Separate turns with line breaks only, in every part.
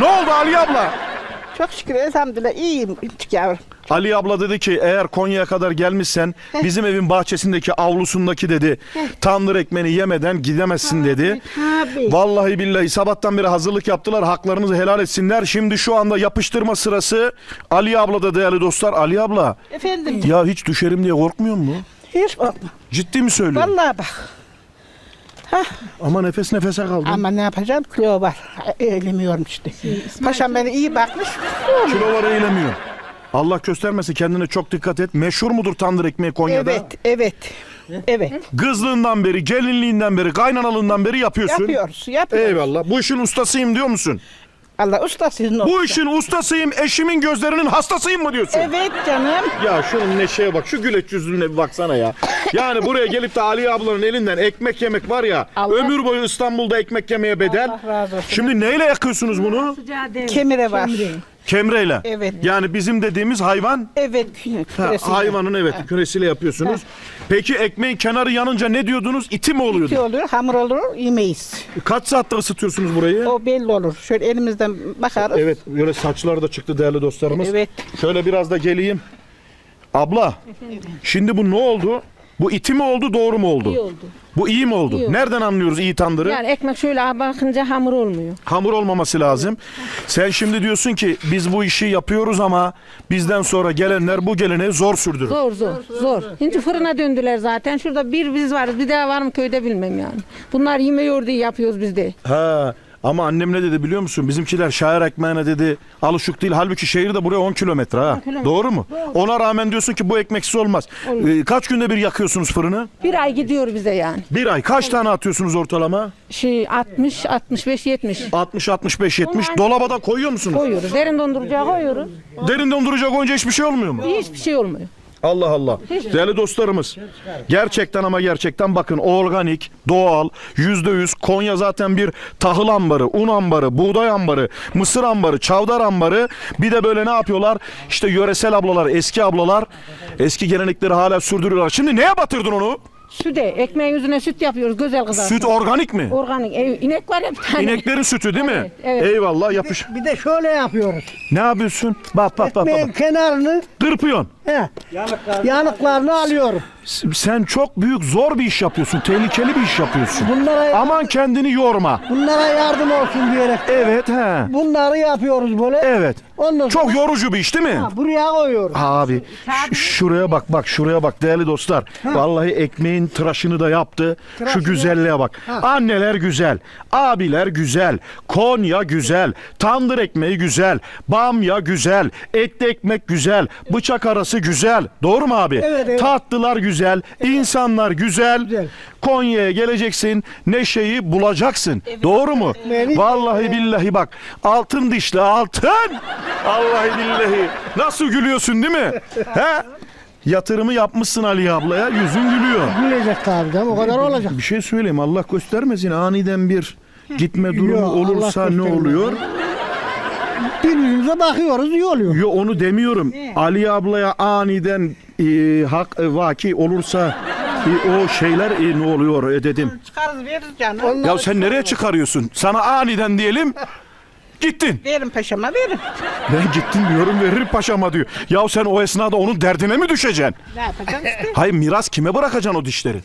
Ne oldu Ali abla?
Çok şükür elhamdülillah iyiyim küçük yavrum.
Ali abla dedi ki eğer Konya'ya kadar gelmişsen bizim evin bahçesindeki avlusundaki dedi tandır ekmeğini yemeden gidemezsin dedi.
Tabii.
Vallahi billahi sabahtan beri hazırlık yaptılar. Haklarınızı helal etsinler. Şimdi şu anda yapıştırma sırası Ali abla da değerli dostlar. Ali abla
Efendim
ya hiç düşerim diye korkmuyor mu?
hiç korkma.
Ciddi mi söylüyorsun?
Vallahi bak. Hah,
Ama nefes nefese kaldım.
ama ne yapacağım kilo var. Eğilemiyorum işte. Paşam beni iyi bakmış.
Kiloları eğilemiyor. Allah göstermesin kendine çok dikkat et. Meşhur mudur tandır ekmeği Konya'da?
Evet, evet. Evet.
Kızlığından beri, gelinliğinden beri, kaynanalığından beri yapıyorsun.
Yapıyoruz, yapıyoruz.
Eyvallah. Bu işin ustasıyım diyor musun?
Allah ustasıyız ne
Bu işin ustasıyım, eşimin gözlerinin hastasıyım mı diyorsun?
Evet canım.
Ya şunun neşeye bak, şu güleç yüzüne bir baksana ya. Yani buraya gelip de Ali ablanın elinden ekmek yemek var ya,
Allah-
ömür boyu İstanbul'da ekmek yemeye bedel.
Allah razı olsun.
Şimdi neyle yakıyorsunuz bunu?
Kemire var.
Kemreyle.
Evet.
Yani bizim dediğimiz hayvan
Evet. kü-
Ha,
küresiyle.
hayvanın evet küresiyle yapıyorsunuz. Peki ekmeğin kenarı yanınca ne diyordunuz? İti mi oluyordu?
İti olur, hamur olur, yemeyiz.
Kaç saatte ısıtıyorsunuz burayı?
O belli olur. Şöyle elimizden bakarız.
Evet böyle saçlar da çıktı değerli dostlarımız.
Evet.
Şöyle biraz da geleyim. Abla şimdi bu ne oldu? Bu iti mi oldu doğru mu oldu?
İyi oldu.
Bu iyi mi oldu?
İyi oldu.
Nereden anlıyoruz iyi tandırı?
Yani ekmek şöyle bakınca hamur olmuyor.
Hamur olmaması lazım. Sen şimdi diyorsun ki biz bu işi yapıyoruz ama bizden sonra gelenler bu geleneği zor sürdürür.
Zor zor zor. Şimdi fırına döndüler zaten. Şurada bir biz varız. Bir daha var mı köyde bilmem yani. Bunlar yemiyor diye yapıyoruz biz de.
Ha ama annem ne dedi biliyor musun? Bizimkiler şair ekmeğine dedi alışık değil. Halbuki şehir de buraya 10 kilometre ha.
kilometre.
Doğru mu? Ona rağmen diyorsun ki bu ekmeksiz olmaz. Ee, kaç günde bir yakıyorsunuz fırını?
Bir ay gidiyor bize yani.
Bir ay. Kaç tane atıyorsunuz ortalama?
Şey 60, 65, 70
60, 65, 70.
Bunlar-
Dolaba da koyuyor musunuz?
koyuyoruz. Derin dondurucuya koyuyoruz.
Derin dondurucuya koyunca hiçbir şey olmuyor mu?
Hiçbir şey olmuyor.
Allah Allah. Değerli dostlarımız. Gerçekten ama gerçekten bakın organik, doğal, yüzde yüz. Konya zaten bir tahıl ambarı, un ambarı, buğday ambarı, mısır ambarı, çavdar ambarı. Bir de böyle ne yapıyorlar? İşte yöresel ablalar, eski ablalar eski gelenekleri hala sürdürüyorlar. Şimdi neye batırdın onu?
Süde, ekmeğin yüzüne süt yapıyoruz. Güzel kızar.
Süt organik mi?
Organik. Ev, inek var ya bir tane.
İneklerin sütü değil mi?
Evet, evet.
Eyvallah yapış.
Bir de şöyle yapıyoruz.
Ne yapıyorsun? Bak bak bak
Ekmeğin
bak.
kenarını,
Kırpıyorsun.
He, yanıklarını alıyorum.
Sen çok büyük zor bir iş yapıyorsun. Tehlikeli bir iş yapıyorsun.
Bunlara
Aman kendini yorma.
bunlara yardım olsun diyerek
Evet he.
bunları yapıyoruz böyle.
Evet.
Ondan sonra
Çok yorucu bir iş değil mi?
ha, buraya koyuyoruz.
Abi şuraya bak bak şuraya bak değerli dostlar. Vallahi ekmeğin tıraşını da yaptı. Şu güzelliğe bak. Anneler güzel, abiler güzel, Konya güzel, tandır ekmeği güzel, bamya güzel, etli ekmek güzel, bıçak arası güzel. Doğru mu abi?
Evet, evet.
Tatlılar güzel, insanlar güzel.
Güzel.
Konya'ya geleceksin, neşeyi bulacaksın. Doğru mu?
Beni-
Vallahi billahi bak. Altın dişli altın. Vallahi billahi. Nasıl gülüyorsun değil mi? He? Yatırımı yapmışsın Ali ablaya. Yüzün gülüyor.
Gülecek tabii canım o kadar olacak.
Bir şey söyleyeyim. Allah göstermesin aniden bir gitme durumu
Yok, Allah
olursa ne oluyor?
Birbirimize bakıyoruz iyi oluyor.
Yo onu demiyorum. Ali ablaya aniden e, hak e, vaki olursa e, o şeyler e, ne oluyor e, dedim.
Çıkarız veririz canım.
Ya sen nereye çıkarıyorsun? Sana aniden diyelim. Gittin.
Verin paşama verin.
Ben gittim diyorum veririm paşama diyor. Ya sen o esnada onun derdine mi düşeceksin?
Ne yapacaksın işte?
Hayır miras kime bırakacaksın o dişleri?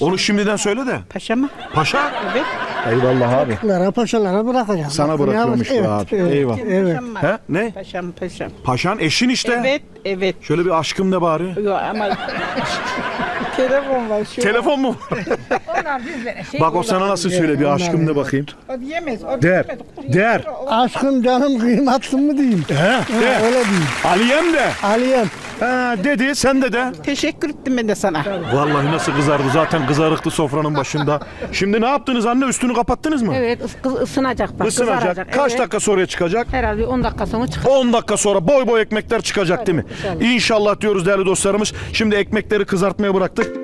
Onu şimdiden söyle de.
Paşama.
Paşa.
Evet.
Eyvallah abi.
Lara paşalara bırakacağız.
Sana bırakıyormuş bu
evet,
abi.
Evet,
Eyvallah.
evet.
He? Ne?
Paşam paşam.
Paşan eşin işte.
Evet evet.
Şöyle bir aşkım de bari.
Yok ama telefon var şu.
Telefon mu?
Onlar bizlere şey
Bak o sana nasıl söyle bir aşkım de bakayım.
O yemez. O
Der.
yemez.
Der.
Aşkım canım kıymetli mı diyeyim?
He,
Ha,
de.
öyle diyeyim.
Aliyem de.
Aliyem.
Ha, dedi sen de de.
Teşekkür ettim ben de sana.
Vallahi nasıl kızardı zaten kızarıktı sofranın başında. Şimdi ne yaptınız anne üstünü kapattınız mı?
Evet ıs- kız- ısınacak bak.
Isınacak.
kızaracak.
Kaç
Evet.
dakika sonra çıkacak?
Herhalde 10 dakika sonra çıkar.
10 dakika sonra boy boy ekmekler çıkacak değil mi?
inşallah.
İnşallah diyoruz değerli dostlarımız. Şimdi ekmekleri kızartmaya bıraktık.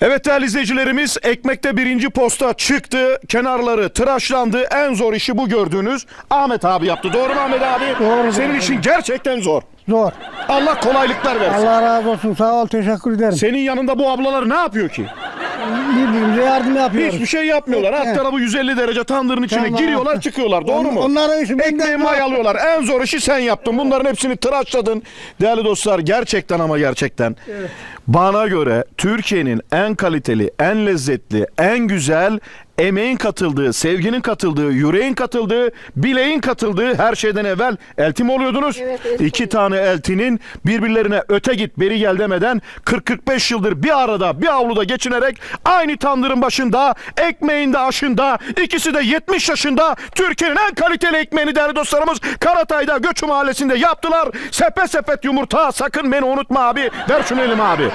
Evet değerli izleyicilerimiz ekmekte birinci posta çıktı. Kenarları tıraşlandı. En zor işi bu gördüğünüz Ahmet abi yaptı. Doğru mu Ahmet abi?
Doğru.
Senin işin gerçekten zor.
Zor.
Allah kolaylıklar versin.
Allah razı olsun. Sağ ol. Teşekkür ederim.
Senin yanında bu ablalar ne yapıyor ki?
Birbirimize yardım yapıyoruz.
Hiçbir şey yapmıyorlar. Alt tarafı 150 derece tandırın içine
Tamam.
giriyorlar çıkıyorlar. Doğru
On-
mu?
onların işi benden
Ekmeği
rahat.
mayalıyorlar. En zor işi sen yaptın. Bunların hepsini tıraşladın. Değerli dostlar gerçekten ama gerçekten. Bana göre Türkiye'nin en kaliteli, en lezzetli, en güzel emeğin katıldığı, sevginin katıldığı, yüreğin katıldığı, bileğin katıldığı her şeyden evvel elti mi oluyordunuz?
Evet, elti
İki tane eltinin birbirlerine öte git beri gel demeden 40-45 yıldır bir arada bir avluda geçinerek aynı tandırın başında ekmeğinde aşında ikisi de 70 yaşında Türkiye'nin en kaliteli ekmeğini değerli dostlarımız Karatay'da Göçü Mahallesi'nde yaptılar. Sepet sepet yumurta sakın beni unutma abi. Ver şunu elime abi.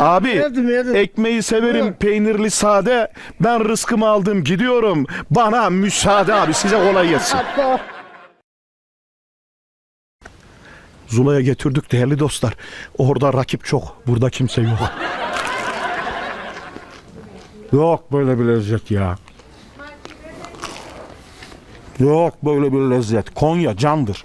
Abi
Yedim, yedim.
ekmeği severim peynirli sade. Ben rızkımı aldım gidiyorum. Bana müsaade abi size kolay gelsin. Zula'ya getirdik değerli dostlar. Orada rakip çok. Burada kimse yok. Yok böyle bir lezzet ya. Yok böyle bir lezzet. Konya candır.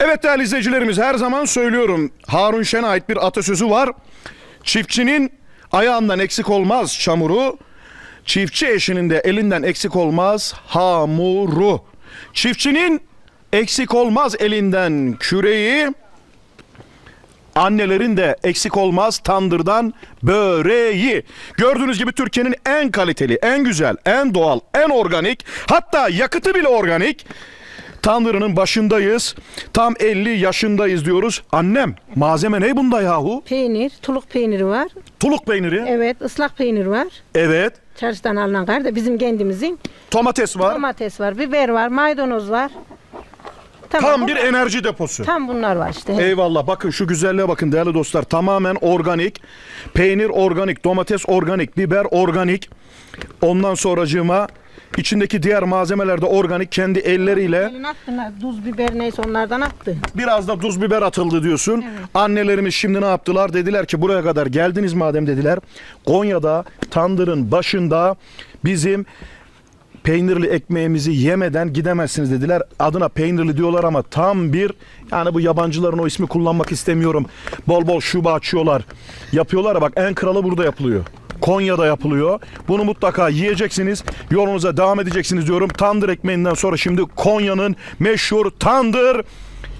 Evet değerli izleyicilerimiz her zaman söylüyorum. Harun Şen'e ait bir atasözü var. Çiftçinin ayağından eksik olmaz çamuru. Çiftçi eşinin de elinden eksik olmaz hamuru. Çiftçinin eksik olmaz elinden küreği. Annelerin de eksik olmaz tandırdan böreği. Gördüğünüz gibi Türkiye'nin en kaliteli, en güzel, en doğal, en organik, hatta yakıtı bile organik. Tandırının başındayız. Tam 50 yaşındayız diyoruz. Annem malzeme ne bunda yahu?
Peynir, tuluk peyniri var.
Tuluk peyniri.
Evet, ıslak peynir var.
Evet.
Çarşıdan alınan da bizim kendimizin.
Domates var.
Domates var, biber var, maydanoz var. Tamam,
Tam bir enerji deposu.
Tam bunlar var işte.
Eyvallah bakın şu güzelliğe bakın değerli dostlar tamamen organik peynir organik domates organik biber organik ondan sonracığıma içindeki diğer malzemeler de organik kendi elleriyle
Elini attı, tuz, biber neyse onlardan attı.
biraz da tuz biber atıldı diyorsun. Annelerimiz şimdi ne yaptılar dediler ki buraya kadar geldiniz madem dediler Konya'da tandırın başında bizim peynirli ekmeğimizi yemeden gidemezsiniz dediler. Adına peynirli diyorlar ama tam bir yani bu yabancıların o ismi kullanmak istemiyorum. Bol bol şube açıyorlar. Yapıyorlar ya bak en kralı burada yapılıyor. Konya'da yapılıyor. Bunu mutlaka yiyeceksiniz. Yolunuza devam edeceksiniz diyorum. Tandır ekmeğinden sonra şimdi Konya'nın meşhur tandır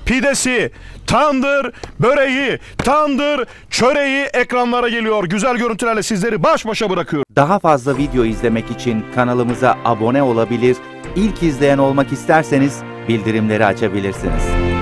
pidesi, tandır böreği, tandır çöreği ekranlara geliyor. Güzel görüntülerle sizleri baş başa bırakıyorum.
Daha fazla video izlemek için kanalımıza abone olabilir, ilk izleyen olmak isterseniz bildirimleri açabilirsiniz.